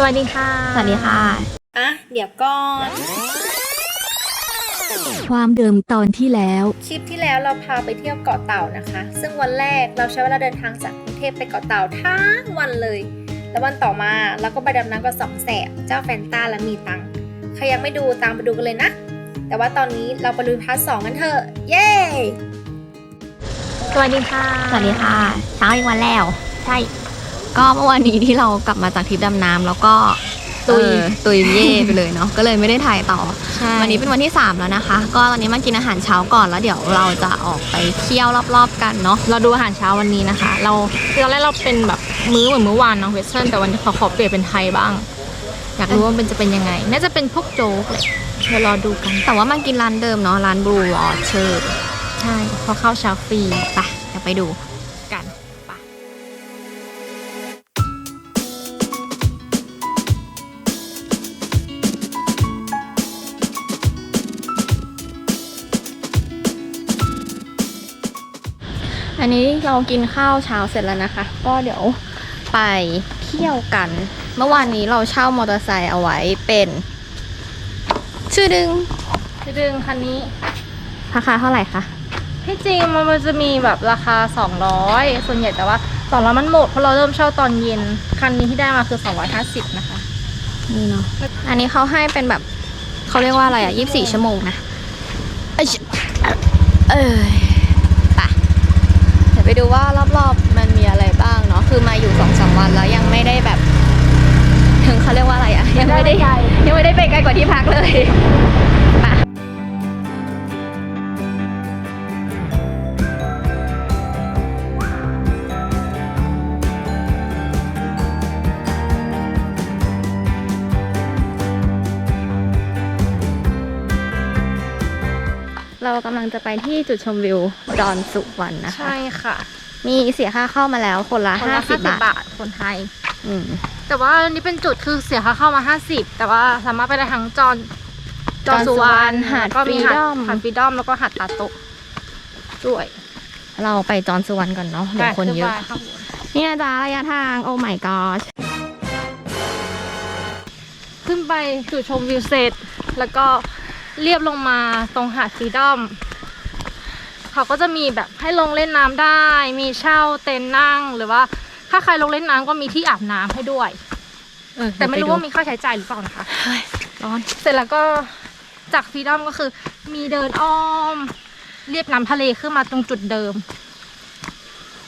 สวัสดีค่ะ สวัสดีค่ะ อะ เดี๋ยวก่อน ความเดิมตอนที่แล้ว คลิปที่แล้วเราพาไปเที่ยวเกาะเต่านะคะ ซึ่งวันแรกเราใช้เวลาเดินทางจากกรุงเทพไปเกาะเต่าทั้งวันเลย แล้ววันต่อมาเราก็ไปดำน้ำกับสองแสบเจ้าแฟนต้าและมีตังใครยังไม่ดูตามไปดูกันเลยนะ แต่ว่าตอนนี้เราไปลุยพาร์ทสองกันเถอะ เย้ สวัสดีค่ะ สวัสดีค่ะ เช้าอีกวันแล้ว ใช่ ก็เมื่อวานนี้ที่เรากลับมาจากทริปดำน้ำแล้วก็ตุย เออตุยเย่ไปเลยเนาะก็เลยไม่ได้ถ่ายต่อ ใช่วันนี้เป็นวันที่ 3 แล้วนะคะ ก็ตอนนี้มากินอาหารเช้าก่อนแล้วเดี๋ยวเราจะออกไปเที่ยวรอบๆกันเนาะ เราดูอาหารเช้าวันนี้นะคะ เราตอนแรกเราเป็นแบบมื้อเหมือนมื้อวานเนาะเวสเทิร์นแต่วันนี้ขอขอเปลี่ยนเป็นไทยบ้าง อยากรู้ว่ามันจะเป็นยังไง น่าจะเป็นพวกโจ๊กเลยเดี๋ยวรอดูกัน แต่ว่ามากินร้านเดิมเนาะร้านบลูออเชอร์ใช่เพอเข้าเช้าฟรีไปเดี๋ยวไปดู นนี้เรากินข้าวเช้าเสร็จแล้วนะคะ ก็เดี๋ยวไปเที่ยวกัน เมื่อวานนี้เราเช่ามอเตอร์ไซค์เอาไว้เป็น ชื่อดึงจะดึงคันนี้ราคาเท่าไหร่คะที่จริงมันมันจะมีแบบราคา 200 ส่วนใหญ่แต่ว่า200มันหมดเพราะเราเริ่มเช่าตอนเย็น คันนี้ที่ได้มาคือ 250 นะคะ นี่เนาะ อันนี้เขาให้เป็นแบบเขาเรียกว่าอะไรอะ 24 ชั่วโมงนะ เอ้ยเอ้ยไปเดี๋ยวไปดูว่ารอบๆมันมีอะไรบ้างเนาะคือมาอยู่สองสามวันแล้วยังไม่ได้แบบ ถึงเขาเรียกว่าอะไรอะยังไม่ได้ยังไม่ได้ไปไกลกว่าที่พักเลย เรากำลังจะไปที่จุดชมวิวดอนสุวรรณนะคะ ใช่ค่ะ มีเสียค่าเข้ามาแล้วคนละคนละ50 บาท บาทคนไทย อืม แต่ว่าอันนี้เป็นจุดคือเสียค่าเข้ามา 50 แต่ว่าสามารถไปได้ทั้งจอนจอนสุวรรณหาดแล้วก็มีหาด Freedom หาดฟรีดอมแล้วก็หาดตาโตะด้วยเราไปจอนสุวรรณก่อนเนาะเดี๋ยวคนเยอะ ไปขึ้นไปครับนี่นะจ๊ะระยะทาง โอ้ my god ขึ้นไปจุดชมวิวเสร็จ แล้วก็ เรียบลงมาตรงหาดฟรีดอม เขาก็จะมีแบบให้ลงเล่นน้ำได้ มีเช่าเต็นท์นั่งหรือว่า ถ้าใครลงเล่นน้ำก็มีที่อาบน้ำให้ด้วย เออแต่ไม่รู้เดี๋ยว่ามีค่าใช้จ่ายหรือเปล่านะคะร้อนเสร็จแล้วก็จากฟรีดอมก็คือ มีเดินอ้อม เรียบน้ำทะเลขึ้นมาตรงจุดเดิม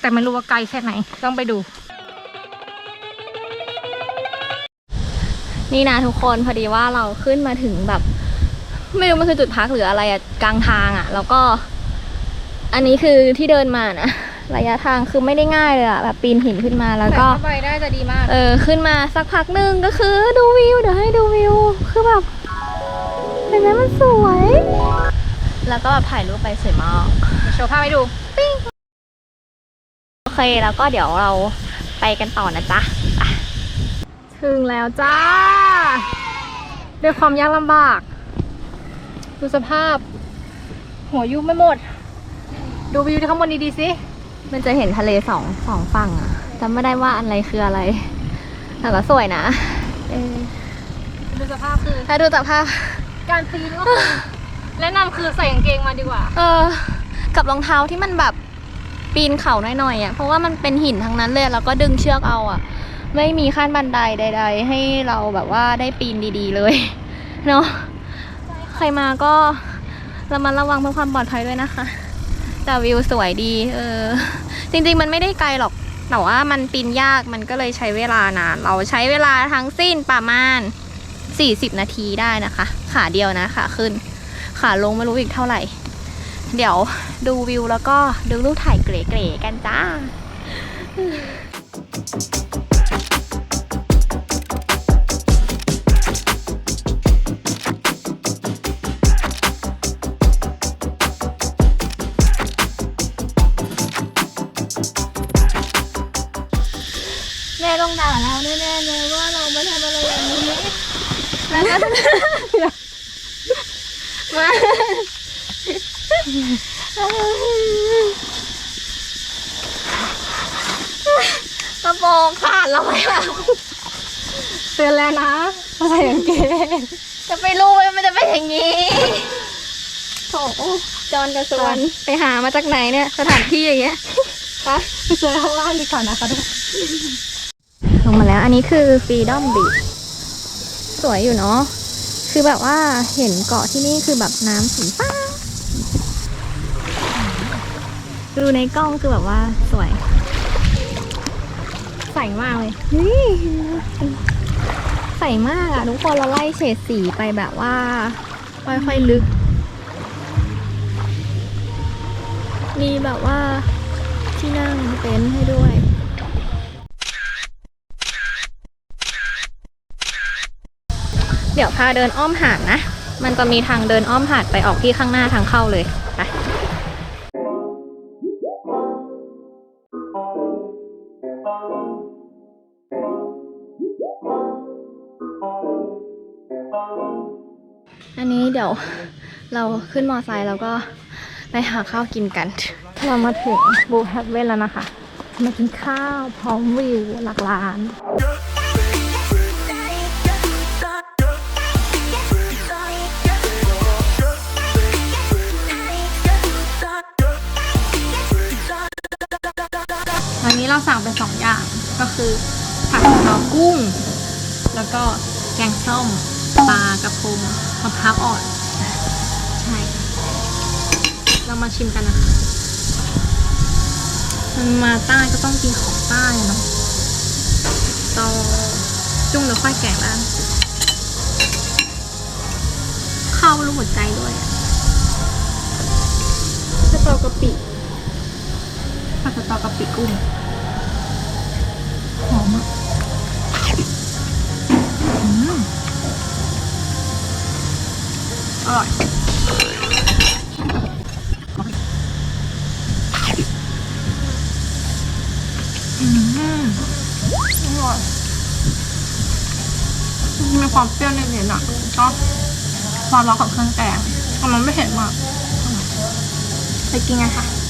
แต่ไม่รู้ว่าไกลแค่ไหน ต้องไปดู นี่นะทุกคนพอดีว่าเราขึ้นมาถึงแบบ ไม่รู้มันคือจุดพักหรืออะไรอะกลางทางอะแล้วก็ อันนี้คือที่เดินมานะระยะทางคือไม่ได้ง่ายเลยอะแบบปีนหินขึ้นมาแล้วก็ไปได้จะดีมาก เออขึ้นมาสักพักหนึ่งก็คือดูวิวเดี๋ยวให้ดูวิว คือแบบเห็นไหมมันสวย แล้วก็แบบถ่ายรูปไปสวยมากโชว์ภาพให้ดูโอเคแล้วก็เดี๋ยวเราไปกันต่อนะจ๊ะไปถึงแล้วจ้าด้วยความยากลำบาก ดูสภาพ หัวยุบไม่หมด ดูวิวที่ข้างบนดีๆสิมันจะเห็นทะเลสองสองฝั่งอะจำไม่ได้ว่าอะไรคืออะไร แต่ก็สวยนะเออดูสภาพคือถ้าดูจากภาพ การปีนก็คือแนะนำคือใส่กางเกงมาดีกว่า เออ กับรองเท้าที่มันแบบปีนเขาหน่อยๆอะ เพราะว่ามันเป็นหินทั้งนั้นเลยแล้วก็ดึงเชือกเอาอะ ไม่มีขั้นบันไดใด ๆ ให้เราแบบว่าได้ปีนดีๆเลย เนาะ ใครมาก็ระมัดระวังเพื่อความปลอดภัยด้วยนะคะ แต่วิวสวยดี เออ จริงๆมันไม่ได้ไกลหรอก แต่ว่ามันปีนยากมันก็เลยใช้เวลานาน เราใช้เวลาทั้งสิ้นประมาณ 40 นาทีได้นะคะ ขาเดียวนะขาขึ้น ขาลงไม่รู้อีกเท่าไหร่ เดี๋ยวดูวิวแล้วก็ดูรูปถ่ายเก๋ๆกันจ้า มากระโปรงขาดเราไปแล้วเตือนแล้วนะใส่กางเกงจะไปรู้ว่ามันจะเป็นอย่างนี้โถจอนกับสวนไปหามาจากไหนเนี่ย สถานที่อย่างเงี้ยไปไปเจอข้างล่างดีกว่านะคะทุกคนลงมาแล้วอันนี้คือ Freedom Beach สวยอยู่เนาะ คือแบบว่าเห็นเกาะที่นี่คือแบบน้ำสีฟ้าดูในกล้องคือแบบว่าสวย ใส่มากเลยเฮ้ยใสมากอะทุกคนเราไล่เฉดสีไปแบบว่า ค่อยๆลึก มีแบบว่าที่นั่งเต็นท์ให้ด้วย เดี๋ยว พาเดินอ้อมหาดนะ มันจะมีทางเดินอ้อมหาดไปออกที่ข้างหน้าทางเข้าเลยไปอันนี้เดี๋ยวเราขึ้นมอไซค์แล้วก็ไปหาข้าวกินกัน เรามาถึงบูแฮเว่นแล้วนะคะ มากินข้าวพร้อมวิวหลักล้าน นนี้เราสั่งเป็นสองอย่างก็คือ ผัดกะเพรากุ้ง แล้วก็แกงส้มปลากระพงมะพร้าวอ่อนใช่ เรามาชิมกันนะคะมันมาใต้ก็ต้องกินของใต้อะเนาะตอจุ้งหรือค่อยแกงบ้างข้าวรูปหัวใจด้วยอะสตอกะปิผัดสตอกะปิกุ้ง หอมอะอืมอร่อยอืมอร่อยมีความเปรี้ยวนิดๆอะก็ความร้อนของเครื่องแกงแต่มันไม่เผ็ดมากไปกินกันค่ะพอ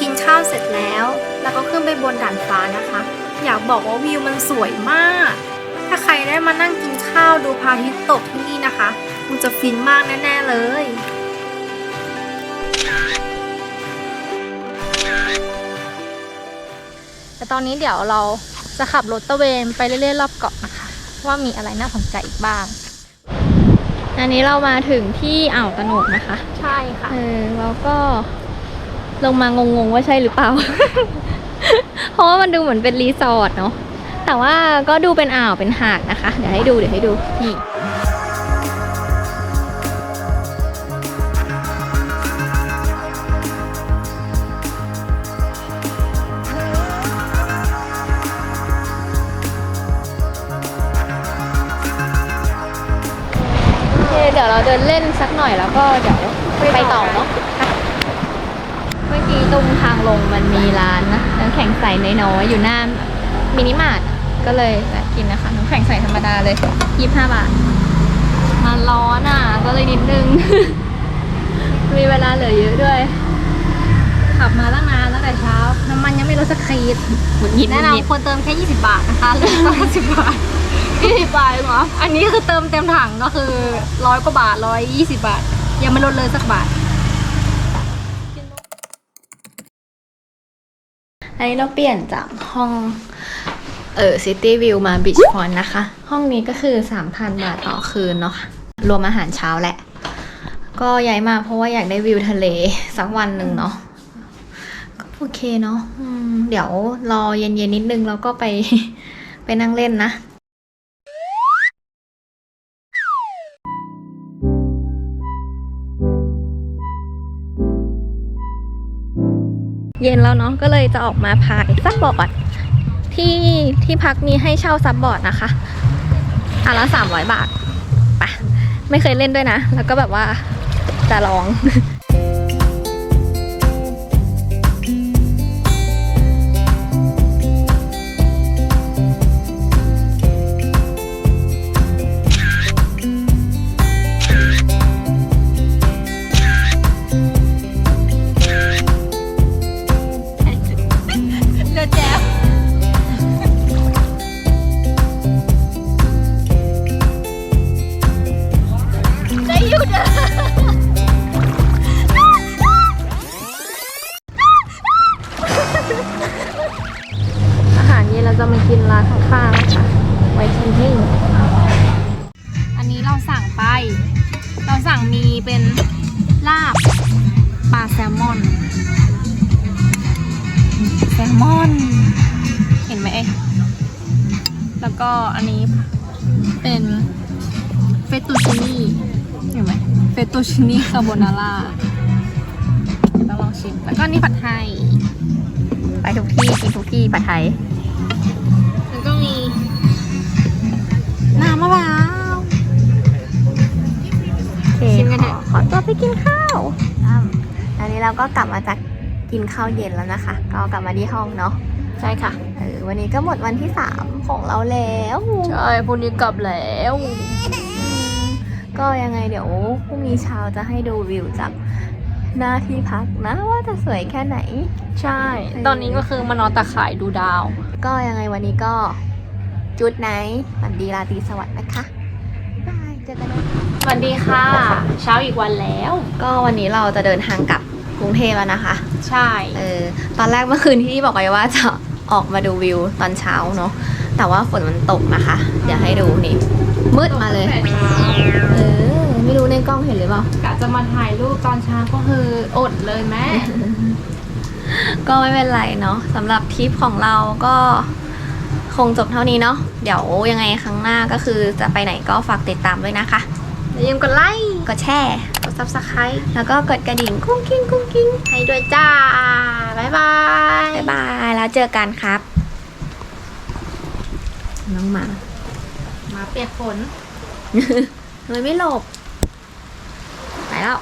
กินข้าวเสร็จแล้ว แล้วก็ขึ้นไปบนด่านฟ้านะคะ อยากบอกว่าวิวมันสวยมาก ถ้าใครได้มานั่งกินข้าวดูพระอาทิตย์ตกที่นี่นะคะคงจะฟินมากแน่ๆเลยแต่ตอนนี้เดี๋ยวเราจะขับรถตระเวนไปเรื่อยๆรอบเกาะนะคะ ว่ามีอะไรน่าสนใจอีกบ้าง อันนี้เรามาถึงที่อ่าวตะโหนกนะคะ ใช่ค่ะเออแล้วก็ ลงมางงๆว่าใช่หรือเปล่า เพราะว่ามันดูเหมือนเป็นรีสอร์ทเนาะ แต่ว่าก็ดูเป็นอ่าวเป็นหาดนะคะ เดี๋ยวให้ดูเดี๋ยวให้ดูนี่เดี๋ยวเราเดินเล่นสักหน่อยแล้วก็เดี๋ยวไปต่อเนาะ เมื่อกี้ตรงทางลงมันมีร้านนะน้ำแข็งใสน้อยๆอยู่หน้ามินิมาร์ทก็เลยแวะกินนะคะน้ำแข็งใสธรรมดาเลยยี่ห้าบาท มันร้อนอะ ก็เลยนิดนึง มีเวลาเหลือเยอะด้วย ขับมาตั้งนานตั้งแต่เช้า น้ำมันยังไม่ลดสักขีดหงุดหงิดหงุแนะดหงิด นำควรเติมแค่ 20 บาทนะคะเหลือ30บาท20บาทเองเหรออันนี้คือเติมเต็มถังก็คือร้อยกว่าบาทร้อยยี่สิบาท ยังไม่ลดเลยสักบาท อันนี้เราเปลี่ยนจากห้องเออซิตี้วิวมาบีชพอนนะคะ ห้องนี้ก็คือ 3,000 บาทต่อคืนเนาะรวมอาหารเช้าแหละ ก็ย้ายมาเพราะว่าอยากได้วิวทะเลสักวันหนึ่งเนาะก็โอเคเนาะเดี๋ยวรอเย็นๆนิดนึงแล้วก็ไปไปนั่งเล่นนะ เย็นแล้วเนาะก็เลยจะออกมาพายซับบอร์ดที่ที่พักมีให้เช่าซับบอร์ดนะคะอันละสามร้อยบาทไปะไม่เคยเล่นด้วยนะ แล้วก็แบบว่าจะลอง งมีเป็นลาบปลาแซลมอน แซลมอน เห็นไหมเอ๊แล้วก็อันนี้เป็นเฟตตูชินี่เห็นไหมเฟตตูชินี่คาโบนาร่าต้องลองชิม แล้วก็นี่ผัดไทย ไปทุกที่กินทุกที่ปัดไทย ชิมกันเถอะขอขอตัวไปกินข้าวอ้ำอันนี้เราก็กลับมาจากกินข้าวเย็นแล้วนะคะ ก็กลับมาที่ห้องเนาะใช่ค่ะเออวันนี้ก็หมดวันที่สามของเราแล้วใช่พรุ่งนี้กลับแล้ว ก็ยังไงเดี๋ยวพรุ่งนี้เช้าจะให้ดูวิวจากหน้าที่พักนะว่าจะสวยแค่ไหน ใช่ ตอนนี้ก็คือมานอนตะข่ายดูดาว ก็ยังไงวันนี้ก็จุดไหนฝันดีราตรีสวัสดิ์นะคะบายเจอกันนะ สวัสดีค่ะ เช้าอีกวันแล้ว ก็วันนี้เราจะเดินทางกลับกรุงเทพแล้วนะคะ ใช่เออตอนแรกเมื่อคืนที่บอกไปว่าจะออกมาดูวิวตอนเช้าเนาะแต่ว่าฝนมันตกนะคะเดี๋ยวให้ดูนี่มืดมาเลยเออไม่รู้ในกล้องเห็นหรือเปล่ากะจะมาถ่ายรูปตอนเช้าก็คืออดเลยแม่ ก็ไม่เป็นไรเนาะสำหรับทริปของเราก็คงจบเท่านี้เนาะเดี๋ยวยังไงครั้งหน้าก็คือจะไปไหนก็ฝากติดตามด้วยนะคะ อย่าลืมกดไลค์กดแชร์กด subscribe แล้วก็กดกระดิ่งคุ้งกิ้งคุ้งกิ้งให้ด้วยจ้าบายบายบายบายแล้วเจอกันครับ น้องหมาหมาเปียกฝนเำไมไม่หลบ ไปแล้ว